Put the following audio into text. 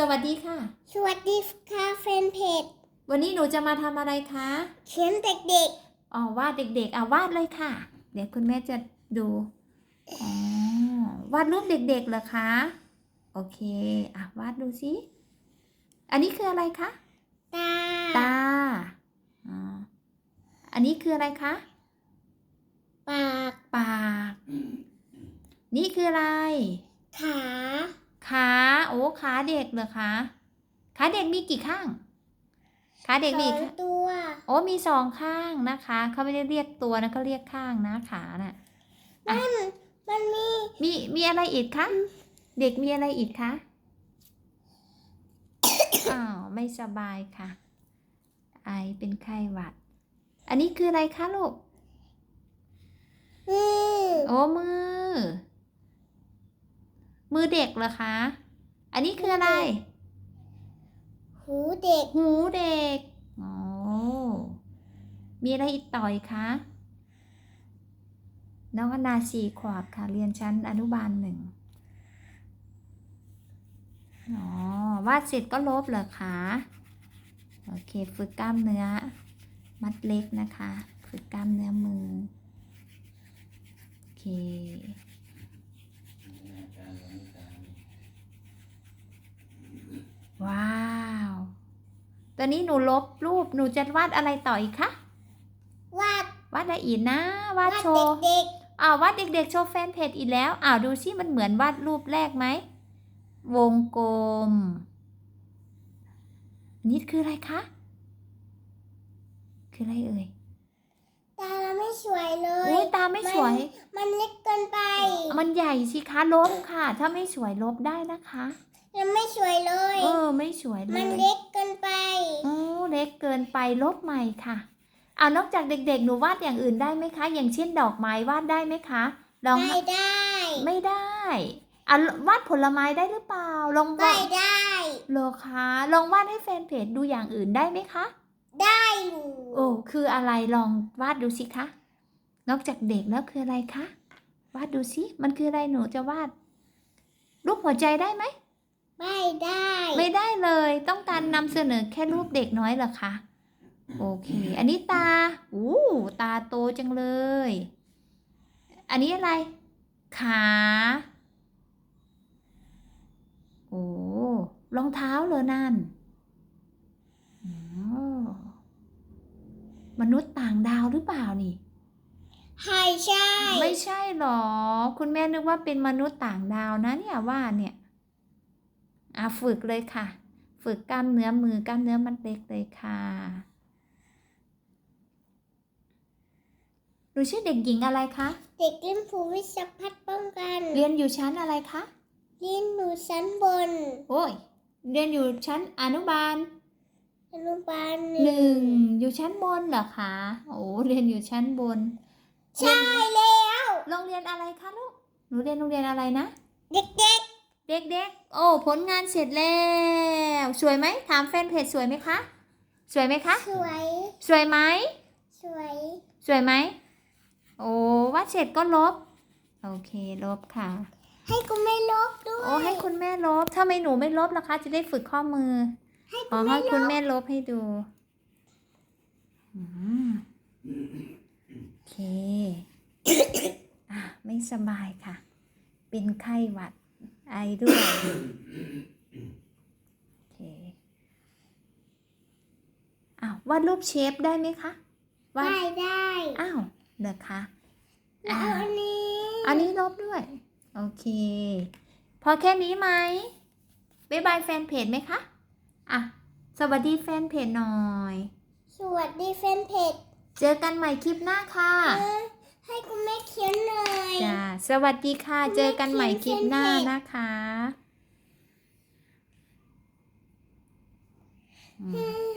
สวัสดีค่ะ สวัสดีค่ะแฟนเพจ วันนี้หนูจะมาทำอะไรคะเขียนเด็กอ๋อวาดเด็กๆอะวาดเลยค่ะ เดี๋ยวคุณแม่จะดูอ๋อวาดรูปเด็กๆเหรอคะ โอเคอะวาดดูสิอันนี้คืออะไรคะๆ ตา ตาอ๋ออันนี้คืออะไรคะปาก ปาก นี่คืออะไร ขา ขาโอ้ขาเด็กเหรอคะขาเด็กมีกี่ข้างขาเด็กสมีอกี่งข้างตัวโอ้มีสองข้างนะคะเขาไม่ได้เรียกตัวนะเขาเรียกข้างนะขาน่ะมันมันมีมีมีอะไรอีกคะเด็กมีอะไรอีกคะอ้าวไม่สบายค่ะ ไอเป็นไข้หวัด อันนี้คืออะไรคะลูกมือโอ้มือ มือเด็กเหรอคะ อันนี้คืออะไร หูเด็ก หูเด็กโอ้มีอะไรอีกต่อยคะ น้องอนาสี่ขวบค่ะ เรียนชั้นอนุบาลหนึ่ง อ๋อ วาดเสร็จก็ลบเหรอคะ โอเค ฝึกกล้ามเนื้อ มัดเล็กนะคะ ฝึกกล้ามเนื้อมือ โอเค ว้าว ต อนนี้หนูลบรูปหนูจะวาดอะไรต่ออีกคะวาดวาดอะไรอีกนะวาวาดดโชว์เด็กอ้าววาดเด็กๆโชว์แฟนเพจอีกแล้วอ้าวดูสิมันเหมือนวาดรูปแรกไหมวงกลม นี่คืออะไรคะ คืออะไรเอ่ยๆตาเราไม่สวยเลโอ้ยยตาไม่สวย มันเล็กเกินไปมันใหญ่สิคะลบค่ะ ถ้าไม่สวยลบได้นะคะ เราไม่สวยเลย เออ ไม่สวยเลมันย เล็กเกินไปโอ้เล็กเกินไปลบใหม่ค่ะเอานอกจากเด็กๆ หนูวาดอย่างอื่นได้ไหมคะ อย่างเช่นดอกไม้วาดได้ไหมคะลองไม่ได้ ไม่ได้อะวาดผลไม้ได้หรือเปล่า ลองวาไม่ดได้โลคะลองวาดให้แฟนเพจดูอย่างอื่นได้ไหมคะ ได้อยู่โอ้คืออะไรลองวาดดูสิคะนอกจากเด็กแล้วคืออะไรคะวาดดูสิมันคืออะไรหนูจะวาดรูปหัวใจได้ไหม ไม่ได้ ไม่ได้เลย ต้องการนำเสนอแค่รูปเด็กน้อยเหรอคะโอเค อันนี้ตาอู้ตาโตจังเลย อันนี้อะไร ขาโอ้รองเท้าเลยนั่นอ๋อมนุษย์ต่างดาวหรือเปล่านี่ให้ใช่ ไม่ใช่หรอ คุณแม่นึกว่าเป็นมนุษย์ต่างดาวนะเนี่ยว่าเนี่ย อะฝึกเลยค่ะ ฝึกกล้ามเนื้อมือกล้ามเนื้อมัดเล็กเลยค่ะหนูชื่อเด็กหญิงอะไรคะเด็กเล่นภูวิชาพัฒน์ป้องกันเรียนอยู่ชั้นอะไรคะเรียนอยู่ชั้นบน โอ้ยเรียนอยู่ชั้นอนุบาลอนุบาลหหนึ่นึ่งงอยู่ชั้นบนเหรอคะโอ้เรียนอยู่ชั้นบน ใช่แล้วโรงเรียนอะไรคะลูกหนูเรียนโรงเรียนอะไรนะ เด็ก เด็กๆ โอ้ ผลงานเสร็จแล้ว สวยไหม ถามแฟนเพจสวยไหมคะ สวยไหมคะๆสวย สวยไหม สวย สวยไหม โอ้วาดเสร็จก็ลบ โอเค ลบค่ะ ให้กูไม่ลบด้วย โอ้ ให้คุณแม่ลบ ถ้าไม่หนูไม่ลบล่ะคะ จะได้ฝึกข้อมือ ให้อ๋กูอไม่ให้ลคุณบแม่ลบให้ดูอืมโอเคอะไม่สบายค่ะ เป็นไข้หวัด ไอด้วยโอเคอ้าววาดรูปเชฟได้ไหมคะวาดได้ได้อ้าวเหรอคะแล้วเอาอันนี้ อันนี้ลบด้วย โอเค พอแค่นี้ไหมบ๊ายบายแฟนเพจไหมคะอะสวัสดีแฟนเพจหน่อย สวัสดีแฟนเพจ เจอกันใหม่คลิปหน้าค่ะเออ ให้คุณแม่เขียนหน่อยจ้าสวัสดีค่ะ เจอกันใหม่คลิปหน้านะคะอืมอืม